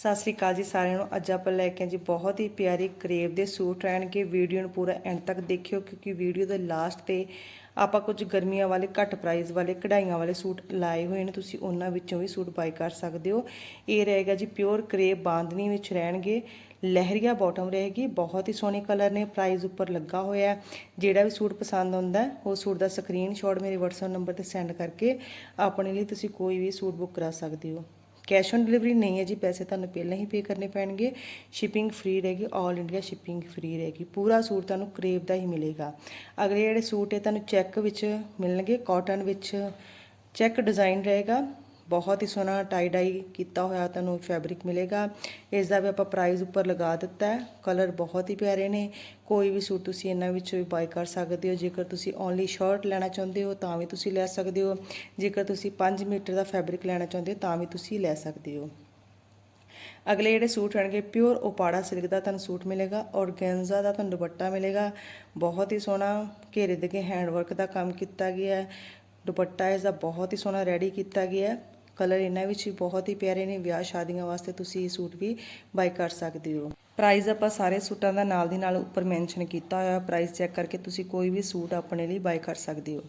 ਸਤਿ ਸ੍ਰੀ ਅਕਾਲ ਜੀ ਸਾਰਿਆਂ ਨੂੰ। ਅੱਜ ਆਪਾਂ ਲੈ ਕੇ ਜੀ ਬਹੁਤ ਹੀ ਪਿਆਰੀ ਕਰੇਵ ਦੇ ਸੂਟ। ਰਹਿਣਗੇ ਵੀਡੀਓ ਨੂੰ ਪੂਰਾ ਐਂਡ ਤੱਕ ਦੇਖਿਓ ਕਿਉਂਕਿ ਵੀਡੀਓ ਦੇ ਲਾਸਟ ਤੇ ਆਪਾਂ ਕੁਝ ਗਰਮੀਆਂ ਵਾਲੇ, ਘੱਟ ਪ੍ਰਾਈਸ ਵਾਲੇ, ਕਢਾਈਆਂ ਵਾਲੇ ਸੂਟ ਲਾਏ ਹੋਏ ਨੇ। ਤੁਸੀਂ ਉਹਨਾਂ ਵਿੱਚੋਂ ਵੀ ਸੂਟ ਬਾਈ ਕਰ ਸਕਦੇ ਹੋ। ਇਹ ਰਹੇਗਾ ਜੀ ਪਿਓਰ ਕਰੇਵ ਬਾਂਦਨੀ ਵਿੱਚ ਰਹਿਣਗੇ। ਲਹਿਰੀਆ ਬਾਟਮ ਰਹੇਗੀ। ਬਹੁਤ ਹੀ ਸੋਹਣੇ ਕਲਰ ਨੇ। ਪ੍ਰਾਈਸ ਉੱਪਰ ਲੱਗਾ ਹੋਇਆ ਜਿਹੜਾ ਵੀ ਸੂਟ ਪਸੰਦ ਆਉਂਦਾ ਉਹ ਸੂਟ ਦਾ ਸਕਰੀਨਸ਼ਾਟ ਮੇਰੇ WhatsApp ਨੰਬਰ ਤੇ ਸੈਂਡ ਕਰਕੇ ਆਪਣੇ ਲਈ ਤੁਸੀਂ ਕੋਈ ਵੀ ਸੂਟ ਬੁੱਕ ਕਰਾ ਸਕਦੇ ਹੋ। ਕੈਸ਼ ਔਨ ਡਿਲੀਵਰੀ ਨਹੀਂ ਹੈ ਜੀ, ਪੈਸੇ ਤੁਹਾਨੂੰ ਪਹਿਲਾਂ ਹੀ ਪੇ ਕਰਨੇ ਪੈਣਗੇ। ਸ਼ਿਪਿੰਗ ਫ੍ਰੀ ਰਹੇਗੀ 올 ਇੰਡੀਆ ਸ਼ਿਪਿੰਗ ਫ੍ਰੀ ਰਹੇਗੀ। ਪੂਰਾ ਸੂਟ ਤੁਹਾਨੂੰ ਕਰੇਬ ਦਾ ਹੀ ਮਿਲੇਗਾ। ਅਗਲੇ ਜਿਹੜੇ ਸੂਟ ਹੈ, ਤੁਹਾਨੂੰ ਚੈੱਕ ਵਿੱਚ ਮਿਲਣਗੇ ਕਾਟਨ ਵਿੱਚ ਚੈੱਕ ਡਿਜ਼ਾਈਨ ਰਹੇਗਾ। ਬਹੁਤ ਹੀ ਸੋਹਣਾ ਟਾਈ ਡਾਈ ਕੀਤਾ ਹੋਇਆ ਤੁਹਾਨੂੰ ਫੈਬਰਿਕ ਮਿਲੇਗਾ। ਇਸ ਦਾ ਵੀ ਆਪਾਂ ਪ੍ਰਾਈਸ ਉੱਪਰ ਲਗਾ ਦਿੱਤਾ ਹੈ। ਕਲਰ ਬਹੁਤ ਹੀ ਪਿਆਰੇ ਨੇ। ਕੋਈ ਵੀ ਸੂਟ ਤੁਸੀਂ ਇਹਨਾਂ ਵਿੱਚੋਂ ਵੀ ਬਾਈ ਕਰ ਸਕਦੇ ਹੋ। ਜੇਕਰ ਤੁਸੀਂ ਓਨਲੀ ਸ਼ਰਟ ਲੈਣਾ ਚਾਹੁੰਦੇ ਹੋ, ਤਾਂ ਵੀ ਤੁਸੀਂ ਲੈ ਸਕਦੇ ਹੋ। ਜੇਕਰ ਤੁਸੀਂ 5 ਮੀਟਰ ਦਾ ਫੈਬਰਿਕ ਲੈਣਾ ਚਾਹੁੰਦੇ ਹੋ, ਤਾਂ ਵੀ ਤੁਸੀਂ ਲੈ ਸਕਦੇ ਹੋ। ਅਗਲੇ ਜਿਹੜੇ ਸੂਟ ਰਹਿਣਗੇ ਪਿਓਰ ਓਪਾੜਾ ਸਿਲਕ ਦਾ ਤੁਹਾਨੂੰ ਸੂਟ ਮਿਲੇਗਾ। ਔਰਗੈਂਜ਼ਾ ਦਾ ਤੁਹਾਨੂੰ ਦੁਪੱਟਾ ਮਿਲੇਗਾ। ਬਹੁਤ ਹੀ ਸੋਹਣਾ ਘੇਰੇ ਦੇ ਕੇ ਹੈਂਡਵਰਕ ਦਾ ਕੰਮ ਕੀਤਾ ਗਿਆ ਹੈ। ਦੁਪੱਟਾ ਇਸ ਦਾ ਬਹੁਤ ਹੀ ਸੋਹਣਾ ਰੈਡੀ ਕੀਤਾ ਗਿਆ ਹੈ। ਕਲਰ ਇਹਨਾਂ ਵਿੱਚ ਵੀ ਬਹੁਤ ਹੀ ਪਿਆਰੇ ਨੇ। ਵਿਆਹ ਸ਼ਾਦੀਆਂ ਵਾਸਤੇ ਤੁਸੀਂ ਇਹ ਸੂਟ ਵੀ ਬਾਈ ਕਰ ਸਕਦੇ ਹੋ। ਪ੍ਰਾਈਸ ਆਪਾਂ ਸਾਰੇ ਸੂਟਾਂ ਦਾ ਨਾਲ ਦੀ ਨਾਲ ਉੱਪਰ ਮੈਂਸ਼ਨ ਕੀਤਾ ਹੋਇਆ। ਪ੍ਰਾਈਸ ਚੈੱਕ ਕਰਕੇ ਤੁਸੀਂ ਕੋਈ ਵੀ ਸੂਟ ਆਪਣੇ ਲਈ ਬਾਈ ਕਰ ਸਕਦੇ ਹੋ।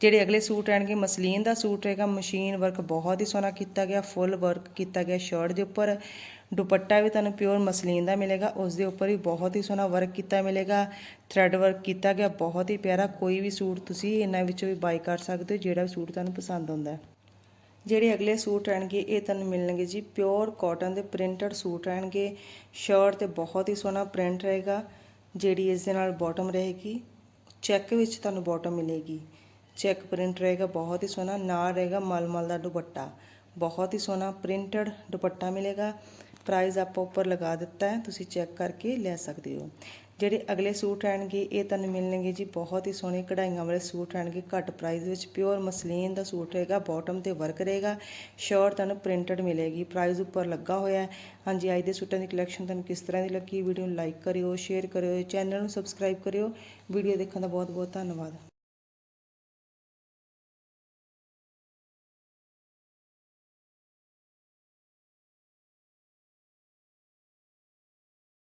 ਜਿਹੜੇ ਅਗਲੇ ਸੂਟ ਰਹਿਣਗੇ ਮਸਲੀਨ ਦਾ ਸੂਟ ਰਹੇਗਾ ਮਸ਼ੀਨ ਵਰਕ ਬਹੁਤ ਹੀ ਸੋਹਣਾ ਕੀਤਾ ਗਿਆ। ਫੁੱਲ ਵਰਕ ਕੀਤਾ ਗਿਆ ਸ਼ਰਟ ਦੇ ਉੱਪਰ। ਦੁਪੱਟਾ ਵੀ ਤੁਹਾਨੂੰ ਪਿਓਰ ਮਸਲੀਨ ਦਾ ਮਿਲੇਗਾ। ਉਸ ਦੇ ਉੱਪਰ ਵੀ ਬਹੁਤ ਹੀ ਸੋਹਣਾ ਵਰਕ ਕੀਤਾ ਮਿਲੇਗਾ। ਥ੍ਰੈਡ ਵਰਕ ਕੀਤਾ ਗਿਆ। ਬਹੁਤ ਹੀ ਪਿਆਰਾ। ਕੋਈ ਵੀ ਸੂਟ ਤੁਸੀਂ ਇਹਨਾਂ ਵਿੱਚੋਂ ਵੀ ਬਾਈ ਕਰ ਸਕਦੇ ਹੋ। ਜਿਹੜਾ ਵੀ ਸੂਟ ਤੁਹਾਨੂੰ ਪਸੰਦ ਆਉਂਦਾ ਹੈ। ਜਿਹੜੇ ਅਗਲੇ ਸੂਟ ਰਹਿਣਗੇ, ਇਹ ਤੁਹਾਨੂੰ ਮਿਲਣਗੇ ਜੀ। ਪਿਓਰ ਕਾਟਨ ਦੇ ਪ੍ਰਿੰਟਡ ਸੂਟ ਰਹਿਣਗੇ। ਸ਼ਰਟ ਤੇ ਬਹੁਤ ਹੀ ਸੋਹਣਾ ਪ੍ਰਿੰਟ ਰਹੇਗਾ, ਜਿਹੜੀ ਇਸ ਦੇ ਨਾਲ ਬਾਟਮ ਰਹੇਗੀ। ਚੈੱਕ ਵਿੱਚ ਤੁਹਾਨੂੰ ਬਾਟਮ ਮਿਲੇਗੀ। ਚੈੱਕ ਪ੍ਰਿੰਟ ਰਹੇਗਾ, ਬਹੁਤ ਹੀ ਸੋਹਣਾ। ਨਾਲ ਰਹੇਗਾ ਮਲਮਲ ਦਾ ਦੁਪੱਟਾ। ਬਹੁਤ ਹੀ ਸੋਹਣਾ ਪ੍ਰਿੰਟਡ ਦੁਪੱਟਾ ਮਿਲੇਗਾ। ਪ੍ਰਾਈਸ ਆਪਾਂ ਉੱਪਰ ਲਗਾ ਦਿੱਤਾ ਹੈ, ਤੁਸੀਂ ਚੈੱਕ ਕਰਕੇ ਲੈ ਸਕਦੇ ਹੋ। ਜਿਹੜੇ ਅਗਲੇ ਸੂਟ ਰਹਿਣਗੇ ਇਹ ਤੁਹਾਨੂੰ ਮਿਲਣਗੇ ਜੀ ਬਹੁਤ ਹੀ ਸੋਹਣੇ ਕਢਾਈਆਂ ਵਾਲੇ ਸੂਟ ਰਹਿਣਗੇ ਘੱਟ ਪ੍ਰਾਈਸ ਵਿੱਚ ਪਿਓਰ ਮਸਲੀਨ ਦਾ ਸੂਟ ਰਹੇਗਾ ਬਾਟਮ ਤੇ ਵਰਕ ਰਹੇਗਾ। ਸ਼ਰਟ ਤੁਹਾਨੂੰ ਪ੍ਰਿੰਟਡ ਮਿਲੇਗੀ ਪ੍ਰਾਈਸ ਉੱਪਰ ਲੱਗਾ ਹੋਇਆ ਹਾਂਜੀ, ਅੱਜ ਦੇ ਸੂਟਾਂ ਦੀ ਕਲੈਕਸ਼ਨ ਤੁਹਾਨੂੰ ਕਿਸ ਤਰ੍ਹਾਂ ਦੀ ਲੱਗੀ? ਵੀਡੀਓ ਨੂੰ ਲਾਈਕ ਕਰਿਓ ਸ਼ੇਅਰ ਕਰਿਓ ਚੈਨਲ ਨੂੰ ਸਬਸਕ੍ਰਾਈਬ ਕਰਿਓ। ਵੀਡੀਓ ਦੇਖਣ ਦਾ ਬਹੁਤ ਬਹੁਤ ਧੰਨਵਾਦ।